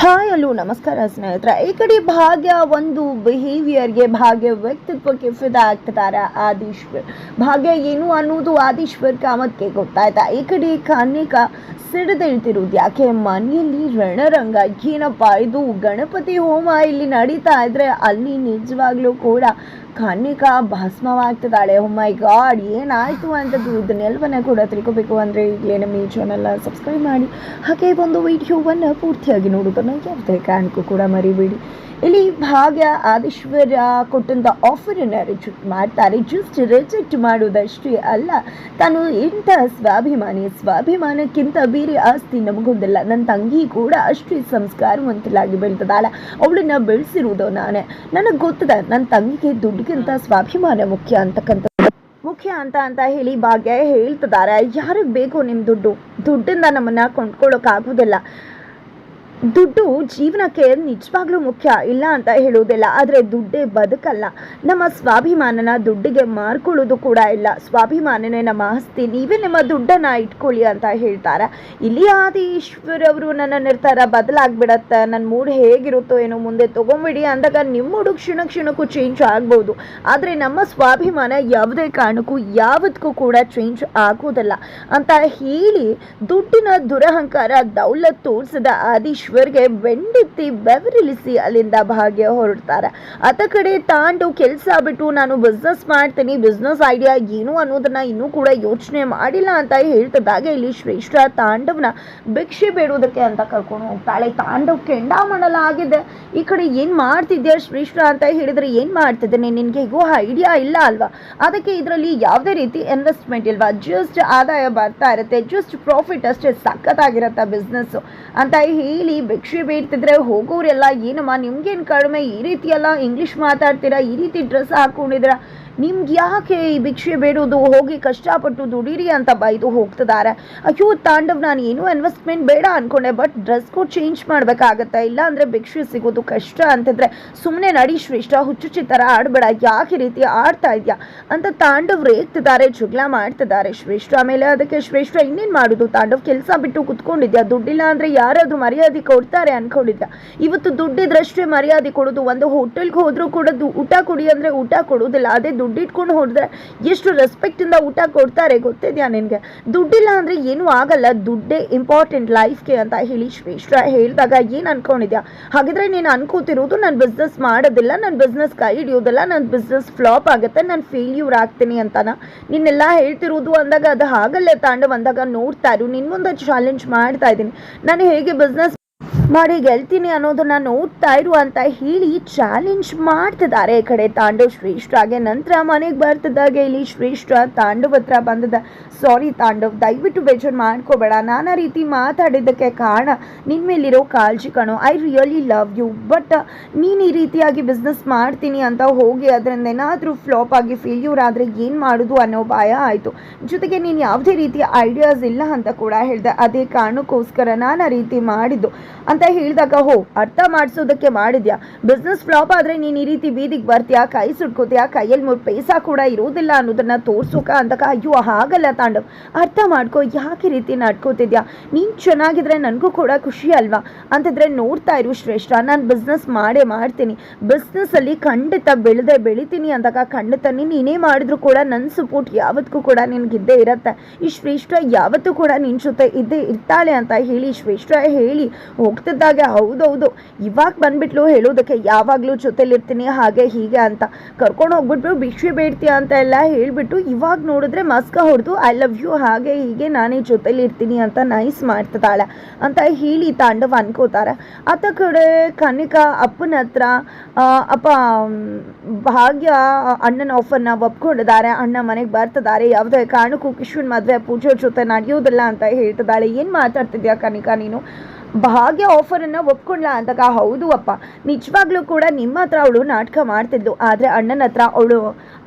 Hi, ಅಲ್ಲೂ ನಮಸ್ಕಾರ ಸ್ನೇಹಿತರೆ. ಈ ಕಡೆ ಭಾಗ್ಯ ಒಂದು ಬಿಹೇವಿಯರ್ಗೆ ಭಾಗ್ಯ ವ್ಯಕ್ತಿತ್ವಕ್ಕೆ ಫಿದಾ ಆಗ್ತಿದ್ದಾರೆ ಆದೀಶ್ವರ್. ಭಾಗ್ಯ ಏನು ಅನ್ನೋದು ಆದೀಶ್ವರ್ ಕಾಮತ್ಗೆ ಗೊತ್ತಾಯ್ತಾ? ಈ ಕಡೆ ಕಾನ್ಯಕ ಸಿಡಿದೇಳ್ತಿರೋದು ಯಾಕೆ? ಮನೆಯಲ್ಲಿ ರಣರಂಗ. ಏನಪ್ಪ ಇದು? ಗಣಪತಿ ಹೋಮ ಇಲ್ಲಿ ನಡೀತಾ ಇದ್ರೆ ಅಲ್ಲಿ ನಿಜವಾಗ್ಲೂ ಕೂಡ ಕನ್ನಿಕಾ ಭಸ್ಮವಾಗ್ತಿದ್ದಾಳೆ. ಮೈ ಗಾಡ್ ಏನಾಯ್ತು ಅಂತದ್ದು? ಇದನ್ನೆಲ್ಲವನ್ನ ಕೂಡ ತಿಳ್ಕೊಬೇಕು ಅಂದರೆ ಈಗಲೇ ನಮ್ಮ ಈ ಸಬ್ಸ್ಕ್ರೈಬ್ ಮಾಡಿ. ಹಾಗೆ ಒಂದು ವಿಡಿಯೋವನ್ನು ಪೂರ್ತಿಯಾಗಿ ನೋಡೋದನ್ನು ಯಾವುದೇ ಕಾರಣಕ್ಕೂ ಕೂಡ ಮರಿಬೇಡಿ. ಇಲ್ಲಿ ಭಾಗ್ಯ ಆದೀಶ್ವರ ಕೊಟ್ಟಂಥ ಆಫರನ್ನು ರಿಜೆಕ್ಟ್ ಮಾಡ್ತಾರೆ. ಜಸ್ಟ್ ರಿಜೆಕ್ಟ್ ಮಾಡೋದಷ್ಟೇ ಅಲ್ಲ, ತಾನು ಇಂಥ ಸ್ವಾಭಿಮಾನಿ, ಸ್ವಾಭಿಮಾನಕ್ಕಿಂತ ಬೇರೆ ಆಸ್ತಿ ನಮಗೊಂದಿಲ್ಲ. ನನ್ನ ತಂಗಿ ಕೂಡ ಅಷ್ಟೇ ಸಂಸ್ಕಾರವಂತಲಾಗಿ ಬೆಳೆದದಾಳ ಅವಳನ್ನ ಬೆಳೆಸಿರುವುದು ನಾನೇ. ನನಗೆ ಗೊತ್ತದ ನನ್ನ ತಂಗಿಗೆ ದುಡ್ಡಿಗಿಂತ ಸ್ವಾಭಿಮಾನ ಮುಖ್ಯ ಅಂತಕ್ಕಂಥ ಮುಖ್ಯ ಅಂತ ಅಂತ ಹೇಳಿ ಭಾಗ್ಯ ಹೇಳ್ತಿದ್ದಾರೆ ಯಾರಿಗೆ ಬೇಕು ನಿಮ್ಮ ದುಡ್ಡು. ದುಡ್ಡಿಂದ ನಮ್ಮನ್ನ ಕೊಂಡ್ಕೊಳ್ಳೋಕ್ಕಾಗೋದಿಲ್ಲ ದುಡ್ಡು ಜೀವನಕ್ಕೆ ನಿಜವಾಗ್ಲೂ ಮುಖ್ಯ, ಇಲ್ಲ ಅಂತ ಹೇಳುವುದಿಲ್ಲ. ಆದರೆ ದುಡ್ಡೇ ಬದುಕಲ್ಲ. ನಮ್ಮ ಸ್ವಾಭಿಮಾನನ ದುಡ್ಡಿಗೆ ಮಾರ್ಕೊಳ್ಳೋದು ಕೂಡ ಇಲ್ಲ. ಸ್ವಾಭಿಮಾನನೇ ನಮ್ಮ ಆಸ್ತಿ. ನೀವೇ ನಿಮ್ಮ ದುಡ್ಡನ್ನು ಇಟ್ಕೊಳ್ಳಿ ಅಂತ ಹೇಳ್ತಾರೆ. ಇಲ್ಲಿ ಆದೀಶ್ವರವರು ನನ್ನ ನಿರ್ಧಾರ ಬದಲಾಗ್ಬಿಡತ್ತೆ. ನನ್ನ ಮೂಡ್ ಹೇಗಿರುತ್ತೋ ಏನೋ ಮುಂದೆ ತೊಗೊಂಬಿಡಿ ಅಂದಾಗ ನಿಮ್ಮ ಮೂಡು ಕ್ಷಣ ಕ್ಷಣಕ್ಕೂ ಚೇಂಜ್ ಆಗ್ಬೋದು. ಆದರೆ ನಮ್ಮ ಸ್ವಾಭಿಮಾನ ಯಾವುದೇ ಕಾರಣಕ್ಕೂ ಯಾವತ್ತಕ್ಕೂ ಕೂಡ ಚೇಂಜ್ ಆಗೋದಿಲ್ಲ. ಅಂತ ಹೇಳಿ ದುಡ್ಡಿನ ದುರಹಂಕಾರ ದೌಲತ್ ತೋರಿಸಿದ ಆದೀಶ್ವರ್ಗೆ ಬೆಂಡೆತ್ತಿ ಬೆವರಿಲಿಸಿ ಅಲ್ಲಿಂದ ಭಾಗ್ಯ ಹೊರಡ್ತಾರೆ. ಅತ ಕಡೆ ತಾಂಡು ಕೆಲಸ ಬಿಟ್ಟು ನಾನು ಬಿಸ್ನೆಸ್ ಮಾಡ್ತೀನಿ ಬಿಸ್ನೆಸ್ ಐಡಿಯಾ ಏನು ಅನ್ನೋದನ್ನ ಇನ್ನೂ ಕೂಡ ಯೋಚನೆ ಮಾಡಿಲ್ಲ ಅಂತ ಹೇಳ್ತಿದ್ದಾಗ ಇಲ್ಲಿ ಶ್ರೇಷ್ಠ ತಾಂಡವ್ನ ಭಿಕ್ಷೆ ಬೇಡೋದಕ್ಕೆ ಅಂತ ಕರ್ಕೊಂಡು ಹೋಗ್ತಾಳೆ. ತಾಂಡವ್ ಕೆಂಡಾಮಂಡಲ ಆಗಿದೆ. ಈ ಕಡೆ ಏನ್ ಮಾಡ್ತಿದ್ಯಾ ಶ್ರೇಷ್ಠ ಅಂತ ಹೇಳಿದ್ರೆ ಏನ್ ಮಾಡ್ತಿದ್ದೇನೆ ನಿನ್ಗೆ ಹೇಗೋ ಐಡಿಯಾ ಇಲ್ಲ ಅಲ್ವಾ? ಅದಕ್ಕೆ ಇದರಲ್ಲಿ ಯಾವುದೇ ರೀತಿ ಇನ್ವೆಸ್ಟ್ಮೆಂಟ್ ಇಲ್ವಾ? ಜಸ್ಟ್ ಆದಾಯ ಬರ್ತಾ ಇರುತ್ತೆ ಜಸ್ಟ್ ಪ್ರಾಫಿಟ್ ಅಷ್ಟೇ ಸಖತ್ತಾಗಿರತ್ತೆ ಬಿಸ್ನೆಸ್ ಅಂತ ಹೇಳಿ ಭಿಕ್ಷೆ ಬೀಳ್ತಿದ್ರೆ ಹೋಗೋರೆಲ್ಲ, ಏನಮ್ಮ, ನಿಮ್ಗೇನು ಕಡಿಮೆ? ಈ ರೀತಿ ಎಲ್ಲ ಇಂಗ್ಲಿಷ್ ಮಾತಾಡ್ತೀರಾ? ಈ ರೀತಿ ಡ್ರೆಸ್ ಹಾಕೊಂಡಿದ್ದೀರಾ? ನಿಮ್ಗೆ ಯಾಕೆ ಈ ಭಿಕ್ಷೆ ಬೇಡೋದು? ಹೋಗಿ ಕಷ್ಟಪಟ್ಟು ದುಡೀರಿ ಅಂತ ಬೈದು ಹೋಗ್ತಿದ್ದಾರೆ. ಅಯ್ಯೋ, ತಾಂಡವ್, ನಾನು ಏನೂ ಇನ್ವೆಸ್ಟ್ಮೆಂಟ್ ಬೇಡ ಅನ್ಕೊಂಡೆ ಬಟ್ ಡ್ರೆಸ್ ಕೋಡ್ ಚೇಂಜ್ ಮಾಡ್ಬೇಕಾಗತ್ತಾ? ಇಲ್ಲ ಅಂದ್ರೆ ಭಿಕ್ಷೆ ಸಿಗೋದು ಕಷ್ಟ ಅಂತಿದ್ರೆ ಸುಮ್ಮನೆ ನಡಿ ಶ್ರೇಷ್ಠ ಹುಚ್ಚುಚ್ಚಿ ಥರ ಆಡಬೇಡ, ಯಾಕೆ ರೀತಿ ಆಡ್ತಾ ಇದ್ಯಾ? ಅಂತ ತಾಂಡವ್ ರೇಗ್ತಿದ್ದಾರೆ, ಜಗಳ ಮಾಡ್ತಿದ್ದಾರೆ. ಶ್ರೇಷ್ಠ ಆಮೇಲೆ ಅದಕ್ಕೆ ಶ್ರೇಷ್ಠ ಇನ್ನೇನು ಮಾಡೋದು? ತಾಂಡವ್ ಕೆಲಸ ಬಿಟ್ಟು ಕುತ್ಕೊಂಡಿದ್ಯಾ? ದುಡ್ಡಿಲ್ಲ ಅಂದ್ರೆ ಯಾರಾದರೂ ಮರ್ಯಾದೆ ಕೊಡ್ತಾರೆ ಅನ್ಕೊಂಡಿದ್ದ. ಇವತ್ತು ದುಡ್ಡಿದ್ರಷ್ಟೇ ಮರ್ಯಾದೆ ಕೊಡೋದು, ಒಂದು ಹೋಟೆಲ್ಗೆ ಹೋದ್ರೂ ಕೂಡ ಊಟ ಕೊಡಿ ಅಂದ್ರೆ ಊಟ ಕೊಡೋದಿಲ್ಲ ಅದೇ ದುಡ್ಡಿಟ್ಕೊಂಡು ಹೋದ್ರೆ ಎಷ್ಟು ರೆಸ್ಪೆಕ್ಟ್ ಇಂದ ಊಟ ಕೊಡ್ತಾರೆ ಗೊತ್ತಿದ್ಯಾ ನಿನಗೆ? ದುಡ್ಡಿಲ್ಲ ಅಂದ್ರೆ ಏನೂ ಆಗಲ್ಲ. ದುಡ್ಡೇ ಇಂಪಾರ್ಟೆಂಟ್ ಲೈಫ್ಗೆ ಅಂತ ಹೇಳಿ ಶ್ರೇಷ್ಠ ಹೇಳಿದಾಗ ಏನ್ ಅನ್ಕೊಂಡಿದ್ಯಾ? ಹಾಗಿದ್ರೆ ನೀನು ಅನ್ಕೋತಿರೋದು ನಾನು ಬಿಸ್ನೆಸ್ ಮಾಡೋದಿಲ್ಲ ನನ್ನ ಬಿಸ್ನೆಸ್ ಕೈ ಹಿಡಿಯೋದಿಲ್ಲ ನನ್ನ ಬಿಸ್ನೆಸ್ ಫ್ಲಾಪ್ ಆಗುತ್ತೆ, ನಾನು ಫೇಲ್ಯೂರ್ ಆಗ್ತೀನಿ ಅಂತಾನ? ನಿನ್ನೆಲ್ಲ ಹೇಳ್ತಿರೋದು ಅಂದಾಗ ಅದು ಹಾಗಲ್ಲೇ ತಾಂಡ ಅಂದಾಗ ನೋಡ್ತಾ ಇರು. ನಿನ್ ಮುಂದೆ ಚಾಲೆಂಜ್ ಮಾಡ್ತಾ ಇದ್ದೀನಿ. ನಾನು ಹೇಗೆ ಬಿಸ್ನೆಸ್ ಮಾಡಿ ಗೆಲ್ತೀನಿ ಅನ್ನೋದನ್ನ ನೋಡ್ತಾ ಇರು ಅಂತ ಹೇಳಿ ಚಾಲೆಂಜ್ ಮಾಡ್ತಿದ್ದಾರೆ ಈ ಕಡೆ ತಾಂಡವ್ ಶ್ರೇಷ್ಠಗೆ ನಂತರ ಮನೆಗೆ ಬರ್ತಿದ್ದಾಗೆ ಇಲ್ಲಿ ಶ್ರೇಷ್ಠ ತಾಂಡವ್ ಹತ್ರ ಬಂದದ. ಸಾರಿ ತಾಂಡವ್ ದಯವಿಟ್ಟು ಬೇಜಾರು ಮಾಡ್ಕೋಬೇಡ. ನಾನಾ ರೀತಿ ಮಾತಾಡಿದ್ದಕ್ಕೆ ಕಾರಣ ನಿನ್ನ ಮೇಲಿರೋ ಕಾಳಜಿ ಕಣೋ. I really love you but ನೀನು ಈ ರೀತಿಯಾಗಿ ಬಿಸ್ನೆಸ್ ಮಾಡ್ತೀನಿ ಅಂತ ಹೋಗಿ ಅದರಿಂದ ಏನಾದರೂ ಫ್ಲಾಪ್ ಆಗಿ ಫೇಲ್ಯೂರ್ ಆದರೆ ಏನು ಮಾಡೋದು ಅನ್ನೋ ಭಯ ಆಯಿತು. ಜೊತೆಗೆ ನೀನು ಯಾವುದೇ ರೀತಿಯ ಐಡಿಯಾಸ್ ಇಲ್ಲ ಅಂತ ಕೂಡ ಹೇಳಿದೆ. ಅದೇ ಕಾರಣಕ್ಕೋಸ್ಕರ ನಾನು ರೀತಿ ಮಾಡಿದ್ದು. ಅಂತ ಹೇಳಿದಾಗ ಹೋ ಅರ್ಥ ಮಾಡಿಸೋದಕ್ಕೆ ಮಾಡಿದ್ಯಾ? ಬಿಸ್ನೆಸ್ ಫ್ಲಾಪ್ ಆದರೆ ನೀನು ಈ ರೀತಿ ಬೀದಿಗೆ ಬರ್ತೀಯಾ? ಕೈ ಸುಟ್ಕೋತೀಯಾ? ಕೈಯಲ್ಲಿ ಮೂರು ಪೈಸಾ ಕೂಡ ಇರೋದಿಲ್ಲ ಅನ್ನೋದನ್ನ ತೋರ್ಸೋಕ ಅಂದಾಗ ಅಯ್ಯೋ, ಹಾಗಲ್ಲ ತಾಂಡವ್ ಅರ್ಥ ಮಾಡ್ಕೋ, ಯಾಕೆ ರೀತಿ ನಡ್ಕೋತಿದ್ಯಾ? ನೀನು ಚೆನ್ನಾಗಿದ್ರೆ ನನಗೂ ಕೂಡ ಖುಷಿ ಅಲ್ವಾ? ಅಂತಿದ್ರೆ ನೋಡ್ತಾ ಇರು ಶ್ರೇಷ್ಠ, ನಾನು ಬಿಸ್ನೆಸ್ ಮಾಡೇ ಮಾಡ್ತೀನಿ. ಬಿಸ್ನೆಸ್ಸಲ್ಲಿ ಖಂಡಿತ ಬೆಳೆದೇ ಬೆಳಿತೀನಿ ಅಂದಾಗ ಖಂಡಿತ ನೀನು ಏನೇ ಮಾಡಿದ್ರು ಕೂಡ ನನ್ನ ಸಪೋರ್ಟ್ ಯಾವತ್ತಿಗೂ ಕೂಡ ನಿನಗಿದ್ದೇ ಇರತ್ತೆ. ಈ ಶ್ರೇಷ್ಠ ಯಾವತ್ತೂ ಕೂಡ ನಿನ್ನ ಜೊತೆ ಇದ್ದೇ ಇರ್ತಾಳೆ ಅಂತ ಹೇಳಿ, ಶ್ರೇಷ್ಠ ಹೇಳಿ ಹೋಗ್ತಿದ್ದಾಗೆ ಹೌದೌದು ಇವಾಗ ಬಂದ್ಬಿಟ್ಲು ಹೇಳೋದಕ್ಕೆ ಯಾವಾಗಲೂ ಜೊತೆಲಿರ್ತೀನಿ, ಹಾಗೆ ಹೀಗೆ ಅಂತ. ಕರ್ಕೊಂಡು ಹೋಗ್ಬಿಟ್ಟು ಭಿಕ್ಷೆ ಬೇಡ್ತೀಯ ಅಂತ ಎಲ್ಲ ಹೇಳಿಬಿಟ್ಟು ಇವಾಗ ನೋಡಿದ್ರೆ ಮಸ್ಕ ಹೊಡೆದು ಐ ಲವ್ ಯು ಹಾಗೆ ಹೀಗೆ ನಾನೇ ಜೊತೆಲಿರ್ತೀನಿ ಅಂತ ನೈಸ್ ಮಾಡ್ತಿದ್ದಾಳೆ, ಅಂತ ಹೇಳಿ ತಾಂಡವ ಅನ್ಕೋತಾರೆ. ಆತ ಕಡೆ ಕನಿಕಾ ಅಪ್ಪನ ಹತ್ರ ಅಪ್ಪ ಭಾಗ್ಯ, ಅಣ್ಣನ ಆಫರ್ನ ಒಪ್ಕೊಂಡಿದ್ದಾರೆ, ಅಣ್ಣ ಮನೆಗೆ ಬರ್ತಿದ್ದಾರೆ, ಯಾವುದೇ ಕಾರಣಕ್ಕೂ ಕಿಶನ್ ಮದುವೆ ಪೂಜೆ ಜೊತೆ ನಡೆಯೋದಿಲ್ಲ ಅಂತ ಹೇಳ್ತಿದ್ದಾಳೆ. ಏನು ಮಾತಾಡ್ತಿದ್ಯಾ ಕನಿಕ ನೀನು? ಭಾಗ್ಯ ಆಫರನ್ನು ಒಪ್ಕೊಂಡ್ಲ ಅಂದಾಗ, ಹೌದು ಅಪ್ಪ, ನಿಜವಾಗ್ಲೂ ಕೂಡ ನಿಮ್ಮ ಹತ್ರ ಅವಳು ನಾಟಕ ಮಾಡ್ತಿದ್ಲು ಆದರೆ ಅಣ್ಣನ ಹತ್ರ ಅವಳು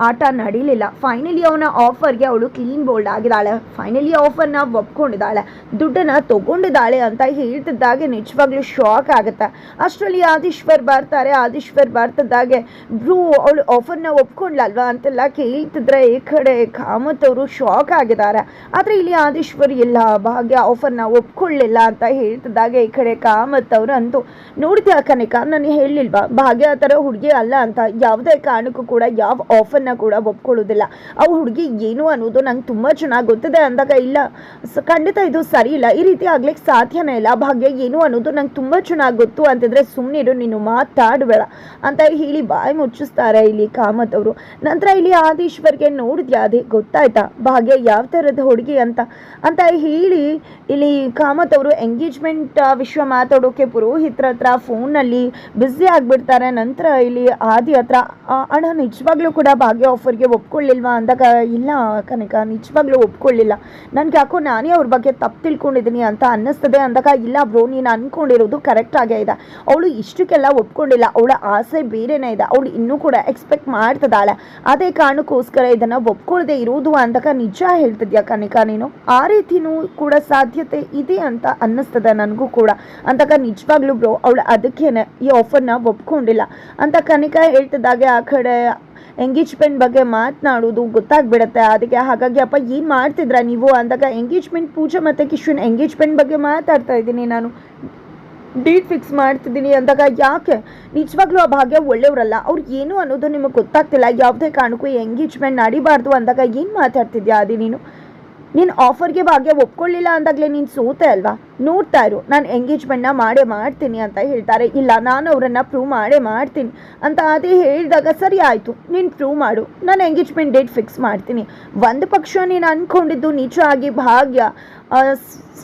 ಆಟ ನಡೀಲಿಲ್ಲ. ಫೈನಲಿ ಅವನ ಆಫರ್ಗೆ ಅವಳು ಕ್ಲೀನ್ ಬೋಲ್ಡ್ ಆಗಿದ್ದಾಳೆ. ಫೈನಲಿ ಆಫರ್ನ ಒಪ್ಕೊಂಡಿದ್ದಾಳೆ. ದುಡ್ಡನ್ನು ತಗೊಂಡಿದ್ದಾಳೆ ಅಂತ ಹೇಳ್ತಿದ್ದಾಗೆ ನಿಜವಾಗ್ಲೂ ಶಾಕ್ ಆಗುತ್ತೆ. ಅಷ್ಟರಲ್ಲಿ ಆದೀಶ್ವರ್ ಬರ್ತಾರೆ. ಆದೀಶ್ವರ್ ಬರ್ತಿದ್ದಾಗೆ ಬ್ರೂ, ಅವಳು ಆಫರ್ನ ಒಪ್ಕೊಂಡ್ಲಲ್ವಾ ಅಂತೆಲ್ಲ ಕೇಳ್ತಿದ್ರೆ ಈ ಕಡೆ ಕಾಮತ್ ಅವರು ಶಾಕ್ ಆಗಿದ್ದಾರೆ. ಆದರೆ ಇಲ್ಲಿ ಆದೀಶ್ವರ್, ಇಲ್ಲ, ಭಾಗ್ಯ ಆಫರ್ನ ಒಪ್ಕೊಳ್ಳಿಲ್ಲ ಅಂತ ಹೇಳ್ತಿದ್ದಾಗೆ ಈ ಕಡೆ ಕಾಮತ್ ಅವರು ಅಂತೂ ನೋಡ್ತೀಯ ಕನಿಕ? ನಾನು ಹೇಳಿಲ್ವಾ? ಭಾಗ್ಯ ಆ ಥರ ಹುಡುಗಿ ಅಲ್ಲ ಅಂತ. ಯಾವುದೇ ಕಾರಣಕ್ಕೂ ಕೂಡ ಯಾವ ಆಫರ್ನ ಕೂಡ ಒಪ್ಕೊಳ್ಳೋದಿಲ್ಲ. ಆ ಹುಡುಗಿ ಏನು ಅನ್ನೋದು ನಂಗೆ ತುಂಬ ಚೆನ್ನಾಗಿ ಗೊತ್ತಿದೆ ಅಂದಾಗ ಇಲ್ಲ. ಖಂಡಿತ ಇದು ಸರಿ ಇಲ್ಲ. ಈ ರೀತಿ ಆಗ್ಲಿಕ್ಕೆ ಸಾಧ್ಯನೇ ಇಲ್ಲ. ಭಾಗ್ಯ ಏನು ಅನ್ನೋದು ನಂಗೆ ತುಂಬ ಚೆನ್ನಾಗಿ ಗೊತ್ತು ಅಂತಿದ್ರೆ ಸುಮ್ಮನಿರು ನೀನು ಮಾತಾಡಬೇಡ ಅಂತ ಹೇಳಿ ಬಾಯಿ ಮುಚ್ಚಿಸ್ತಾರೆ ಇಲ್ಲಿ ಕಾಮತ್ ಅವರು. ನಂತರ ಇಲ್ಲಿ ಆದೀಶ್ವರ್ಗೆ ನೋಡಿದ್ಯಾ? ಅದೇ ಗೊತ್ತಾಯ್ತಾ? ಭಾಗ್ಯ ಯಾವ ಥರದ ಹುಡುಗಿ ಅಂತ? ಅಂತ ಹೇಳಿ ಇಲ್ಲಿ ಕಾಮತ್ ಅವರು ಎಂಗೇಜ್ಮೆಂಟ್ ವಿಷಯ ಮಾತಾಡೋಕೆ ಪುರೋಹಿತ್ರ ಹತ್ರ ಫೋನಲ್ಲಿ ಬ್ಯುಸಿ ಆಗಿಬಿಡ್ತಾರೆ. ನಂತರ ಇಲ್ಲಿ ಆದಿ ಹತ್ರ "ಆ, ಅಣ್ಣ ನಿಜವಾಗ್ಲೂ ಕೂಡ ಭಾಗ್ಯ ಆಫರ್ಗೆ ಒಪ್ಕೊಳ್ಳಿಲ್ವಾ? ಅಂದಾಗ ಇಲ್ಲ ಕನಕ ನಿಜವಾಗ್ಲೂ ಒಪ್ಕೊಳ್ಳಿಲ್ಲ. ನನಗೆ ಯಾಕೋ ನಾನೇ ಅವ್ರ ಬಗ್ಗೆ ತಪ್ಪು ತಿಳ್ಕೊಂಡಿದ್ದೀನಿ ಅಂತ ಅನ್ನಿಸ್ತದೆ. ಅಂದಾಗ ಇಲ್ಲ ಬ್ರೋ ನೀನು ಅನ್ಕೊಂಡಿರೋದು ಕರೆಕ್ಟ್ ಆಗೇ ಇದೆ. ಅವಳು ಇಷ್ಟಕ್ಕೆಲ್ಲ ಒಪ್ಕೊಂಡಿಲ್ಲ. ಅವಳ ಆಸೆ ಬೇರೆನೇ ಇದೆ. ಅವಳು ಇನ್ನೂ ಕೂಡ ಎಕ್ಸ್ಪೆಕ್ಟ್ ಮಾಡ್ತದಾಳೆ ಅದೇ ಕಾರಣಕ್ಕೋಸ್ಕರ ಇದನ್ನು ಒಪ್ಕೊಳ್ಳದೆ ಇರೋದು ಅಂದಾಗ ನಿಜ ಹೇಳ್ತಿದ್ಯಾ ಕನಿಕಾ ನೀನು? ಆ ರೀತಿನೂ ಕೂಡ ಸಾಧ್ಯತೆ ಇದೆ ಅಂತ ಅನ್ನಿಸ್ತದೆ ನನಗೂ ಕೂಡ. ಅಂತಕ ನಿಜವಾಗ್ಲೂ ಬ್ರೋ ಅವಳು ಅದಕ್ಕೇನೆ ಈ ಆಫರ್ನ ಒಪ್ಕೊಂಡಿಲ್ಲ. ಅಂತ ಕನಿಕಾ ಹೇಳ್ತಿದ್ದಾಗೆ ಆ ಕಡೆ ಎಂಗೇಜ್ಮೆಂಟ್ ಬಗ್ಗೆ ಮಾತನಾಡೋದು ಗೊತ್ತಾಗ್ಬಿಡತ್ತೆ. ಅದಕ್ಕೆ ಹಾಗಾಗಿ ಅಪ್ಪ ಏನು ಮಾಡ್ತಿದ್ರ ನೀವು? ಅಂದಾಗ ಎಂಗೇಜ್ಮೆಂಟ್ ಪೂಜೆ ಮತ್ತು ಕಿಶನ್ ಎಂಗೇಜ್ಮೆಂಟ್ ಬಗ್ಗೆ ಮಾತಾಡ್ತಾ ಇದ್ದೀನಿ ನಾನು. ಡೇಟ್ ಫಿಕ್ಸ್ ಮಾಡ್ತಿದ್ದೀನಿ ಅಂದಾಗ ಯಾಕೆ? ನಿಜವಾಗ್ಲೂ ಆ ಭಾಗ್ಯ ಒಳ್ಳೆಯವರಲ್ಲ ಅವ್ರು ಏನು ಅನ್ನೋದು ನಿಮಗೆ ಗೊತ್ತಾಗ್ತಿಲ್ಲ. ಯಾವುದೇ ಕಾರಣಕ್ಕೂ ಎಂಗೇಜ್ಮೆಂಟ್ ನಡಿಬಾರ್ದು ಅಂದಾಗ ಏನು ಮಾತಾಡ್ತಿದ್ಯಾ ಅದೇ ನೀನು? ನೀನು ಆಫರ್ಗೆ ಭಾಗ್ಯ ಒಪ್ಕೊಳ್ಳಿಲ್ಲ ಅಂದಾಗಲೇ ನೀನು ಸೋತೆ ಅಲ್ವಾ? ನೋಡ್ತಾ ಇರು. ನಾನು ಎಂಗೇಜ್ಮೆಂಟ್ನ ಮಾಡೇ ಮಾಡ್ತೀನಿ ಅಂತ ಹೇಳ್ತಾರೆ. ಇಲ್ಲ, ನಾನು ಅವರನ್ನು ಪ್ರೂವ್ ಮಾಡೇ ಮಾಡ್ತೀನಿ ಅಂತ ಅದೇ ಹೇಳಿದಾಗ ಸರಿ ಆಯಿತು. ನೀನು ಪ್ರೂವ್ ಮಾಡು. ನಾನು ಎಂಗೇಜ್ಮೆಂಟ್ ಡೇಟ್ ಫಿಕ್ಸ್ ಮಾಡ್ತೀನಿ. ಒಂದು ಪಕ್ಷ ನೀನು ಅಂದ್ಕೊಂಡಿದ್ದು ಆಗಿ ಭಾಗ್ಯ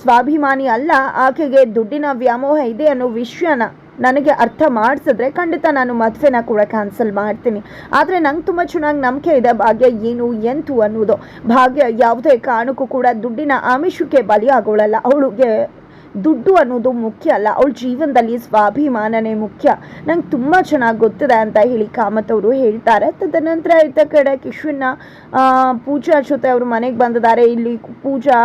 ಸ್ವಾಭಿಮಾನಿ ಅಲ್ಲ. ಆಕೆಗೆ ದುಡ್ಡಿನ ವ್ಯಾಮೋಹ ಇದೆ ಅನ್ನೋ ವಿಷಯನ ನನಗೆ ಅರ್ಥ ಮಾಡಿಸಿದ್ರೆ ಖಂಡಿತ ನಾನು ಮದುವೆನ ಕೂಡ ಕ್ಯಾನ್ಸಲ್ ಮಾಡ್ತೀನಿ. ಆದರೆ ನಂಗೆ ತುಂಬ ಚೆನ್ನಾಗಿ ನಂಬಿಕೆ ಇದೆ ಭಾಗ್ಯ ಏನು, ಎಂತು ಅನ್ನೋದು ಭಾಗ್ಯ ಯಾವುದೇ ಕಾರಣಕ್ಕೂ ಕೂಡ ದುಡ್ಡಿನ ಆಮಿಷಕ್ಕೆ ಬಲಿಯಾಗೋಳಲ್ಲ. ಅವಳಿಗೆ ದುಡ್ಡು ಅನ್ನೋದು ಮುಖ್ಯ ಅಲ್ಲ. ಅವಳ ಜೀವನದಲ್ಲಿ ಸ್ವಾಭಿಮಾನನೇ ಮುಖ್ಯ. ನಂಗೆ ತುಂಬ ಚೆನ್ನಾಗಿ ಗೊತ್ತಿದೆ ಅಂತ ಹೇಳಿ ಕಾಮತ್ ಅವರು ಹೇಳ್ತಾರೆ. ತದನಂತರ ಇದ್ದ ಕಡೆ ಕಿಶನ್ನ ಪೂಜಾ ಜೊತೆ ಅವರು ಮನೆಗೆ ಬಂದಿದ್ದಾರೆ. ಇಲ್ಲಿ ಪೂಜಾ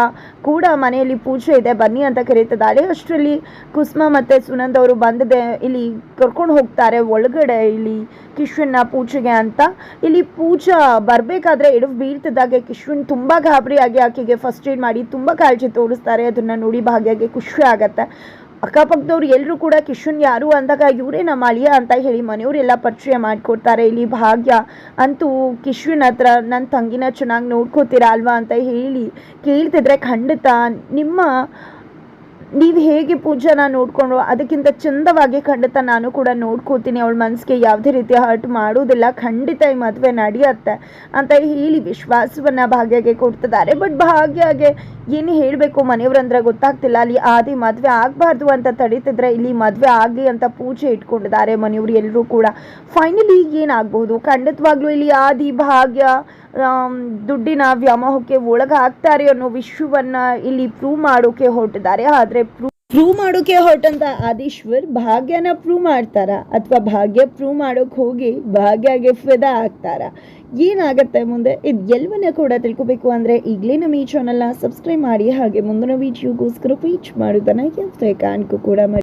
ಕೂಡ ಮನೆಯಲ್ಲಿ ಪೂಜೆ ಇದೆ. ಬನ್ನಿ ಅಂತ ಕರೀತಿದ್ದಾಳೆ ಅಷ್ಟರಲ್ಲಿ ಕುಸುಮ ಮತ್ತು ಸುನಂದ್ ಅವರು ಬಂದಿದೆ. ಇಲ್ಲಿ ಕರ್ಕೊಂಡು ಹೋಗ್ತಾರೆ. ಒಳಗಡೆ ಇಲ್ಲಿ ಕಿಶ್ವನ್ನ ಪೂಜೆಗೆ ಅಂತ. ಇಲ್ಲಿ ಪೂಜಾ ಬರಬೇಕಾದ್ರೆ ಎಡವು ಬೀಳ್ತಿದ್ದಾಗೆ ಕಿಶ್ವನ್ ತುಂಬ ಗಾಬರಿಯಾಗಿ ಆಕೆಗೆ ಫಸ್ಟ್ ಏಡ್ ಮಾಡಿ ತುಂಬ ಕಾಳಜಿ ತೋರಿಸ್ತಾರೆ. ಅದನ್ನು ನೋಡಿ ಭಾಗ್ಯಗೆ ಖುಷಿ ಆಗತ್ತೆ. ಅಕ್ಕಪಕ್ಕದವ್ರು ಎಲ್ಲರೂ ಕೂಡ ಕಿಶುನ್ ಯಾರು ಅಂದಾಗ ಇವರೇ ನಮ್ಮ ಅಳಿಯ ಅಂತ ಹೇಳಿ ಮನೆಯವರೆಲ್ಲ ಪರಿಚಯ ಮಾಡಿಕೊಡ್ತಾರೆ. ಇಲ್ಲಿ ಭಾಗ್ಯ ಅಂತೂ ಕಿಶುನ್ ಹತ್ರ ನನ್ನ ತಂಗಿನ ಚೆನ್ನಾಗಿ ನೋಡ್ಕೋತೀರಾ ಅಲ್ವಾ ಅಂತ ಹೇಳಿ ಕೇಳ್ತಿದ್ರೆ ಖಂಡಿತ ನಿಮ್ಮ ನೀವು ಹೇಗೆ ಪೂಜಾನ ನೋಡಿಕೊಂಡು ಅದಕ್ಕಿಂತ ಚಂದವಾಗಿ ಖಂಡಿತ ನಾನು ಕೂಡ ನೋಡ್ಕೋತೀನಿ. ಅವಳ ಮನಸ್ಸಿಗೆ ಯಾವುದೇ ರೀತಿ ಹರ್ಟ್ ಮಾಡೋದಿಲ್ಲ ಖಂಡಿತ ಈ ಮದುವೆ ನಡೆಯುತ್ತೆ ಅಂತ ಹೇಳಿ ವಿಶ್ವಾಸವನ್ನು ಭಾಗ್ಯಗೆ ಕೊಡ್ತಿದ್ದಾರೆ. ಬಟ್ ಭಾಗ್ಯಗೆ ಏನು ಹೇಳಬೇಕು ಮನೆಯವರಂದ್ರೆ ಗೊತ್ತಾಗ್ತಿಲ್ಲ. ಅಲ್ಲಿ ಆದಿ ಮದುವೆ ಆಗಬಾರ್ದು ಅಂತ ತಡೀತಿದ್ರೆ ಇಲ್ಲಿ ಮದುವೆ ಆಗಲಿ ಅಂತ ಪೂಜೆ ಇಟ್ಕೊಂಡಿದ್ದಾರೆ ಮನೆಯವರು ಎಲ್ಲರೂ ಕೂಡ. ಫೈನಲಿ ಏನಾಗ್ಬೋದು ಖಂಡಿತವಾಗ್ಲೂ ಇಲ್ಲಿ ಆದಿ ಭಾಗ್ಯ ದುಡ್ಡಿನ ವ್ಯಾಮೋಹಕ್ಕೆ ಒಳಗಾಗ್ತಾರೆ ಅನ್ನೋ ವಿಶ್ವವನ್ನು ಇಲ್ಲಿ ಪ್ರೂವ್ ಮಾಡೋಕೆ ಹೊರಟಿದ್ದಾರೆ. ಆದ್ರೆ ಪ್ರೂವ್ ಪ್ರೂವ್ ಮಾಡೋಕೆ ಹೊರಟಂತ ಆದೀಶ್ವರ್ ಭಾಗ್ಯನ ಪ್ರೂವ್ ಮಾಡ್ತಾರ? ಅಥವಾ ಭಾಗ್ಯ ಪ್ರೂವ್ ಮಾಡೋಕೆ ಹೋಗಿ ಭಾಗ್ಯಗೆ ಫಿದಾ ಆಗ್ತಾರ? ಏನಾಗತ್ತೆ ಮುಂದೆ? ಇದು ಎಲ್ಲವನ್ನ ಕೂಡ ತಿಳ್ಕೊಬೇಕು ಅಂದ್ರೆ ಈಗಲೇ ನಮ್ಮ ಈ ಚಾನಲ್ನ ಸಬ್ಸ್ಕ್ರೈಬ್ ಮಾಡಿ ಹಾಗೆ ಮುಂದಿನ ವೀಡಿಯೋಗೋಸ್ಕರ ಪೀಚ್ ಮಾಡೋದನ್ನ ಎಂತ ಕಾರಣಕ್ಕೂ ಕೂಡ